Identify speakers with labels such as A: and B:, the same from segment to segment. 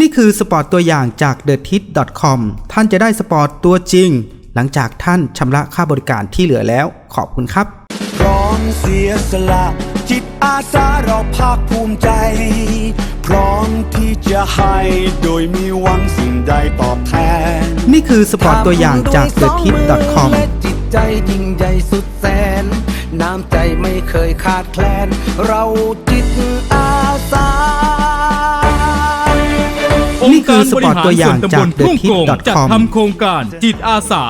A: นี่คือสปอร์ตตัวอย่างจาก t h e t i t c o m ท่านจะได้สปอร์ตตัวจริง หลังจากท่านชำระค่าบริการที่เหลือแล้ว ขอบคุณครับ
B: พร้อมเสียสละ จิตอาสาเราภาคภูมิใจ พร้อมที่จะให้โดยมีหวังสิ่งใดตอบแทน
A: นี่คือสปอร์ตตัวอย่างจาก t h e t i t c o m
C: และจิตใจยิ่งใหญ่สุดแสน น้ำใจไม่เคยขาดแคลน เราจิตอาสา
A: นี่คือสปอร์ตตัวอย่างจาก
D: องค์รบริหรส่วนตำบลทุ่งโป่ง
A: TheTip.com
D: จัดทำโครงการจิตอาสา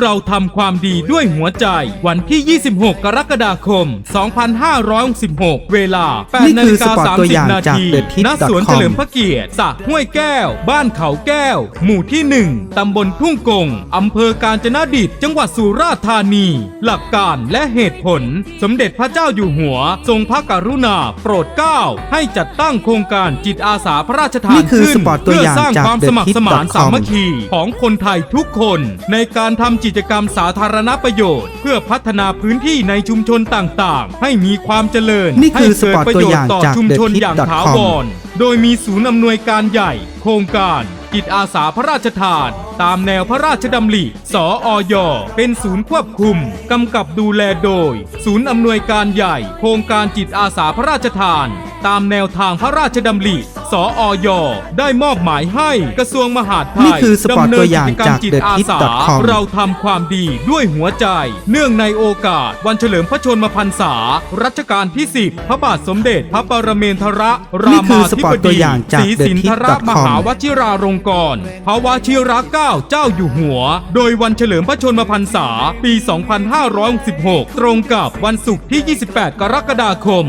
D: เราทำความดีด้วยหัวใจ วันที่ 26 กรกฎาคม 2566 เวลา
A: นี่
D: 8นา
A: คือ
D: ฬิกา
A: สปอร์ตตัวอย่าง
D: 30 นา
A: จาก
D: ที
A: TheTip.com
D: ณสวนเฉลิมพระเกียรติสระห้วยแก้ว บ้านเขาแก้ว หมู่ที่ 1 ตำบลทุ่งกงอำเภอกาญจนดิตจังหวัดสุราษฎร์ธานี หลักการและเหตุผล สมเด็จพระเจ้าอยู่หัว ทรงพระกรุณา โปรดเกล้าให้จัดตั้งโครงการจิตอาสาพระราชทาน
A: นี่คือ
D: ขึ้น
A: สปอร์ตตัวอย่าง
D: เพื่สร้าง
A: จาก
D: ความสมัครสมาน
A: TheTip.com
D: สามัคคีของคนไทยทุกคนในการทำกิจกรรมสาธารณประโยชน์ เพื่อพัฒนาพื้นที่ในชุมชนต่างๆ ให้มีความเจริญ
A: นี่คือ
D: ให้เกิดประโยชน์ต่อ
A: สปอร์ตตัวอย่างจาก
D: ชุมชนอย่าง
A: TheTip.com
D: ถาวรโดยมีศูนย์อำนวยการใหญ่ โครงการจิตอาสาพระราชทาน ตามแนวพระราชดำริ สออยเป็นศูนย์ควบคุม กำกับดูแลโดย ศูนย์อำนวยการใหญ่ โครงการจิตอาสาพระราชทาน ตามแนวทางพระราชดำริ สออยได้มอบหมายให้กระทรวงมหาดไทย
A: นี่คือสปอร์ต
D: ดำเนิ
A: ตัวนอย่าง
D: กิจกรรม
A: จาก
D: จิตอาสา
A: TheTip.com
D: เราทำความดีด้วยหัวใจ เนื่องในโอกาสวันเฉลิมพระชนมพรรษา รัชกาลที่ 10 พระบาทสมเด็จพระปรเมนทร
A: นี่
D: รา
A: คือ
D: มา
A: ส
D: ธิ
A: ปอร์
D: บ
A: ตตัว
D: ดี
A: อย่างจาก
D: ศรีสินธร
A: TheTip.com
D: มหาวชิราลงกรณ์พระวชิระเกล้าเจ้าอยู่หัว โดยวันเฉลิมพระชนมพรรษา ปี 2566 ตรงกับวันศุกร์ที่ 28 กรกฎาคม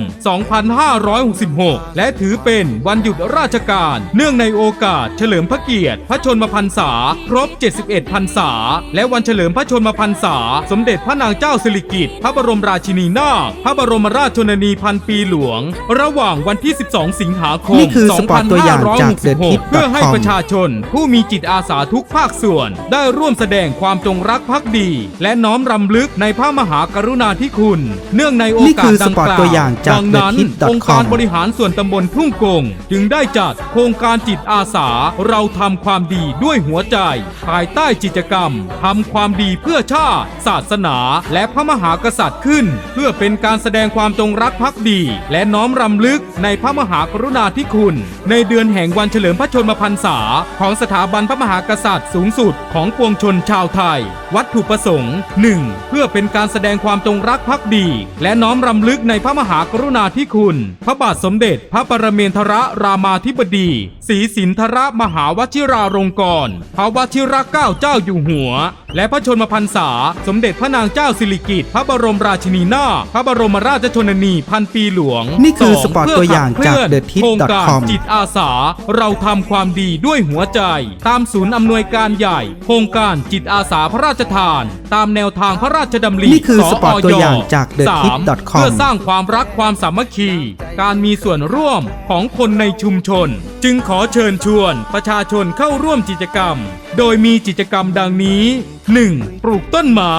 D: 2566 และถือเป็นวันหยุดราชการ เนื่องในโอกาสเฉลิมพระเกียรติ พระชนมพรรษา ครบ 71 พรรษา และวันเฉลิมพระชนมพรรษา สมเด็จพระนางเจ้าสิริกิติ์ พระบรมราชินีนาถ พระบรมราชชนนีพันปีหลวง ระหว่างวันที่ 12 สิงหาคม
A: นี่คือสปอร์ตตัวอย่างจาก
D: 2566 เพื่อให้ประชาชนผู้มีจิตอาสาทุกภาคส่วน ได้ร่วมแสดงความจงรักภักดี และน้อมรำลึกในพระมหากรุณาธิคุณ เนื่องในโอ
A: นี่
D: กา
A: คื
D: ส
A: อ
D: ดัง
A: สปอร์ต
D: กล่าว
A: ตัวอย่างจาก
D: ดังนั้น
A: TheTip.com
D: องค์การบริหารส่วนตำบลทุ่งกง จึงได้จัดโครงการจิตอาสาเราทำความดีด้วยหัวใจ ภายใต้กิจกรรมทำความดีเพื่อชาติ ศาสนา และพระมหากษัตริย์ขึ้น เพื่อเป็นการแสดงความจงรักภักดี และน้อมรำลึกในพระมหากรุณาธิคุณ ในเดือนแห่งวันเฉลิมพระชนมพรรษาของสถาบันพระมหากษัตริย์สูงสุดของปวงชนชาวไทย วัตถุประสงค์ 1. เพื่อเป็นการแสดงความจงรักภักดี และน้อมรำลึกในพระมหากรุณาธิคุณ พระบาทสมเด็จ พระปรเมนทรรามาธิบดีศรีสินทรมหาวชิราลงกรณ์พระวชิรเกล้าเจ้าอยู่หัวและพระชนมพรรษา สมเด็จพระนางเจ้าสิริกิติ์พระบรมราชินีนาถพระบรมราชชนนีพันปีหลวง
A: นี่คือ
D: ส
A: สปอร์ตตัวอย่างจาก
D: เพื่อขับเคลื่อนโครงการ
A: TheTip.com
D: จิตอาสา เราทำความดีด้วยหัวใจ ตามศูนย์อำนวยการใหญ่ โครงการจิตอาสาพระราชทาน ตามแนวทางพระราชดำริ
A: นี่คือสปอร์ตตัวอย่างจาก
D: สาม
A: TheTip.com
D: เพื่อสร้างความรักความสามัคคี การมีส่วนร่วมของคนในชุมชน จึงขอเชิญชวนประชาชนเข้าร่วมกิจกรรม โดยมีกิจกรรมดังนี้ 1. ปลูกต้นไม้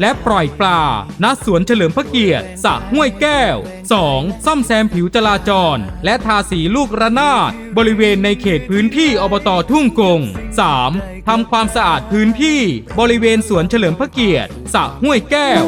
D: และปล่อยปลา ณ สวนเฉลิมพระเกียรติสระห้วยแก้ว 2. ซ่อมแซมผิวจราจร และทาสีลูกระนาด บริเวณในเขตพื้นที่อบตทุ่งกง 3. ทำความสะอาดพื้นที่ บริเวณสวนเฉลิมพระเกียรติสระห้วยแก้ว